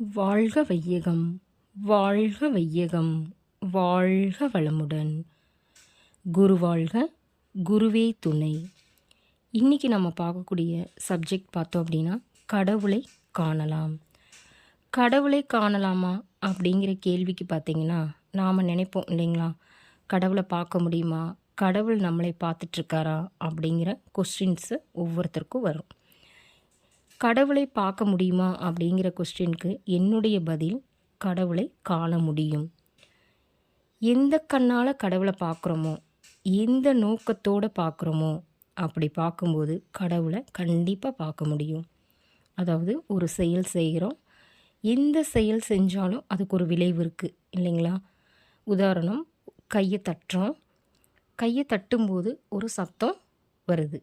வாழ்க வையகம் வாழ்க வையகம் வாழ்க வளமுடன். குரு வாழ்க குருவே துணை. இன்றைக்கி நம்ம பார்க்கக்கூடிய சப்ஜெக்ட் பார்த்தோம் அப்படின்னா கடவுளை காணலாம். கடவுளை காணலாமா அப்படிங்கிற கேள்விக்கு பார்த்தீங்கன்னா நாம் நினைப்போம் இல்லைங்களா? கடவுளை பார்க்க முடியுமா? கடவுள் நம்மளை பார்த்துட்ருக்காரா அப்படிங்கிற கொஸ்டின்ஸு ஒவ்வொருத்தருக்கும் வரும். கடவுளை பார்க்க முடியுமா அப்படிங்கிற கொஸ்டினுக்கு என்னுடைய பதில் கடவுளை காண முடியும். எந்த கண்ணால் கடவுளை பார்க்குறோமோ எந்த நோக்கத்தோடு பார்க்குறோமோ அப்படி பார்க்கும்போது கடவுளை கண்டிப்பாக பார்க்க முடியும். அதாவது ஒரு செயல் செய்கிறோம். எந்த செயல் செஞ்சாலும் அதுக்கு ஒரு விளைவு இருக்குது இல்லைங்களா? உதாரணம் கையை தட்டுறோம். கையை தட்டும்போது ஒரு சத்தம் வருது.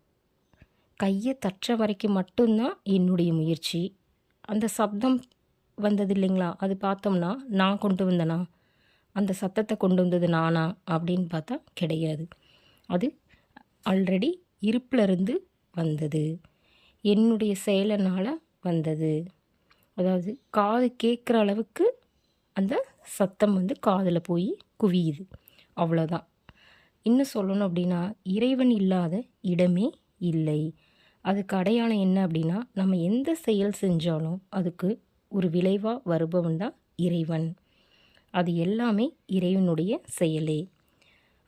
கையை தட்டுற வரைக்கும் மட்டும்தான் என்னுடைய முயற்சி. அந்த சப்தம் வந்தது இல்லைங்களா? அது பார்த்தோம்னா நான் கொண்டு வந்தேனா? அந்த சத்தத்தை கொண்டு வந்தது நானா? அப்படின்னு பார்த்தா கிடையாது. அது ஆல்ரெடி இருப்பிலிருந்து வந்தது. என்னுடைய செயலனால் வந்தது. அதாவது காது கேட்குற அளவுக்கு அந்த சத்தம் வந்து காதில் போய் குவியுது. அவ்வளோதான் இன்னும் சொல்லணும் அப்படின்னா இறைவன் இல்லாத இடமே இல்லை. அதுக்கு அடையாளம் என்ன அப்படின்னா நம்ம எந்த செயல் செஞ்சாலும் அதுக்கு ஒரு விளைவாக வருபவன் தான் இறைவன். அது எல்லாமே இறைவனுடைய செயலே.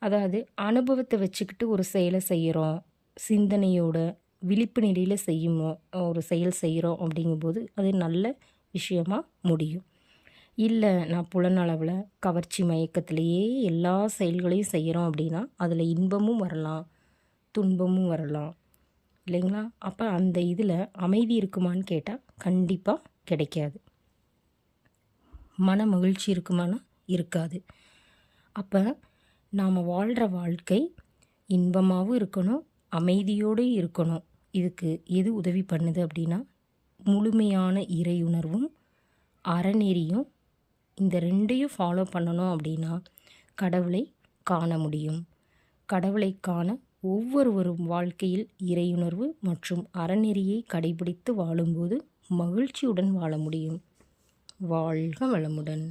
அதாவது அனுபவத்தை வச்சுக்கிட்டு ஒரு செயலை செய்கிறோம் சிந்தனையோட விழிப்பு நிலையில் செய்யும் ஒரு செயல் செய்கிறோம் அப்படிங்கும்போது அது நல்ல விஷயமாக முடியும். இல்லை நான் புலனளவில் கவர்ச்சி மயக்கத்திலேயே எல்லா செயல்களையும் செய்கிறோம் அப்படின்னா அதில் இன்பமும் வரலாம் துன்பமும் வரலாம். இல்லைங்களா? அப்போ அந்த இதில் அமைதி இருக்குமான்னு கேட்டால் கண்டிப்பாக கிடைக்காது. மன மகிழ்ச்சி இருக்குமானா இருக்காது. அப்போ நாம் வாழ்கிற வாழ்க்கை இன்பமாகவும் இருக்கணும் அமைதியோடு இருக்கணும். இதுக்கு எது உதவி பண்ணுது அப்படின்னா முழுமையான இறையுணர்வும் அறநெறியும் இந்த ரெண்டையும் ஃபாலோ பண்ணணும் அப்படின்னா கடவுளை காண முடியும். கடவுளை காண ஒவ்வொருவரும் வாழ்க்கையில் இறையுணர்வு மற்றும் அறநெறியை கடைபிடித்து வாழும்போது மகிழ்ச்சியுடன் வாழ முடியும். வாழ்க வளமுடன்.